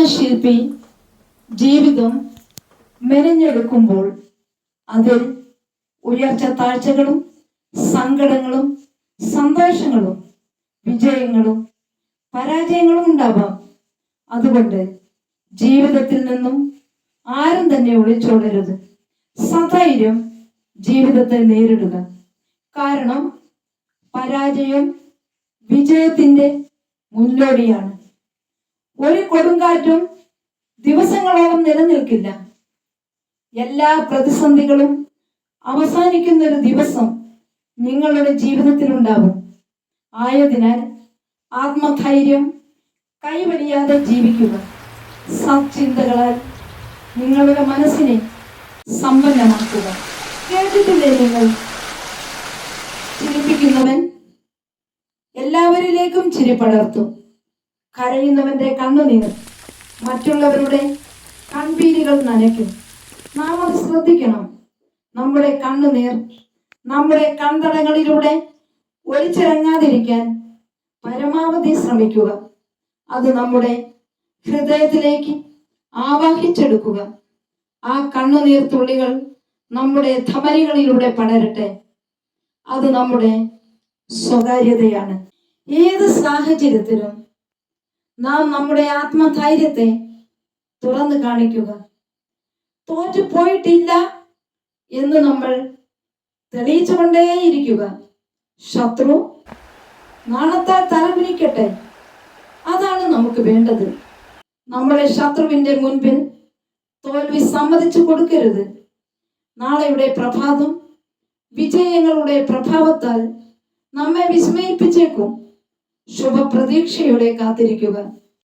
എന്ന ശില്പി ജീവിതം മെനഞ്ഞെടുക്കുമ്പോൾ അതിൽ ഉയർച്ച താഴ്ചകളും സങ്കടങ്ങളും സന്തോഷങ്ങളും വിജയങ്ങളും പരാജയങ്ങളും ഉണ്ടാവാം. അതുകൊണ്ട് ജീവിതത്തിൽ നിന്നും ആരും തന്നെ ഒളിച്ചോടരുത്. സധൈര്യം ജീവിതത്തെ നേരിടുക. കാരണം പരാജയം വിജയത്തിന്റെ മുന്നോടിയാണ്. ഒരു കൊടുങ്കാറ്റും ദിവസങ്ങളോളം നിലനിൽക്കില്ല. എല്ലാ പ്രതിസന്ധികളും അവസാനിക്കുന്ന ഒരു ദിവസം നിങ്ങളുടെ ജീവിതത്തിൽ ജീവിതത്തിലുണ്ടാവും. ആയതിനാൽ ആത്മധൈര്യം കൈവടിയാതെ ജീവിക്കുക. സത്ചിന്തകളാൽ നിങ്ങളുടെ മനസ്സിനെ സമ്പന്നമാക്കുക. കേട്ടിട്ടില്ലേ നിങ്ങൾ? ചിരിപ്പിക്കുന്നവൻ എല്ലാവരിലേക്കും ചിരി പടർത്തും. കരയുന്നവന്റെ കണ്ണു കണ്ണുനീർ മറ്റുള്ളവരുടെ കൺപീലികൾ നനയ്ക്കും. നാം അത് ശ്രദ്ധിക്കണം. നമ്മുടെ കണ്ണുനീർ നമ്മുടെ കൺതടങ്ങളിലൂടെ ഒലിച്ചിറങ്ങാതിരിക്കാൻ പരമാവധി ശ്രമിക്കുക. അത് നമ്മുടെ ഹൃദയത്തിലേക്ക് ആവാഹിച്ചെടുക്കുക. ആ കണ്ണുനീർ തുള്ളികൾ നമ്മുടെ ധമനികളിലൂടെ പടരട്ടെ. അത് നമ്മുടെ സ്വകാര്യതയാണ്. ഏത് സാഹചര്യത്തിലും നാം നമ്മുടെ ആത്മധൈര്യത്തെ തുറന്നു കാണിക്കുക. തോറ്റു പോയിട്ടില്ല എന്ന് നമ്മൾ തെളിയിച്ചുകൊണ്ടേയിരിക്കുക ശത്രു നാണത്താൽ തലമിരിക്കട്ടെ അതാണ് നമുക്ക് വേണ്ടത്. നമ്മളെ ശത്രുവിന്റെ മുൻപിൽ തോൽവി സമ്മതിച്ചു കൊടുക്കരുത്. നാളെയുടെ പ്രഭാതം വിജയങ്ങളുടെ പ്രഭാവത്താൽ നമ്മെ വിസ്മയിപ്പിച്ചേക്കും. ശുഭപ്രതീക്ഷയോടെ കാത്തിരിക്കുക.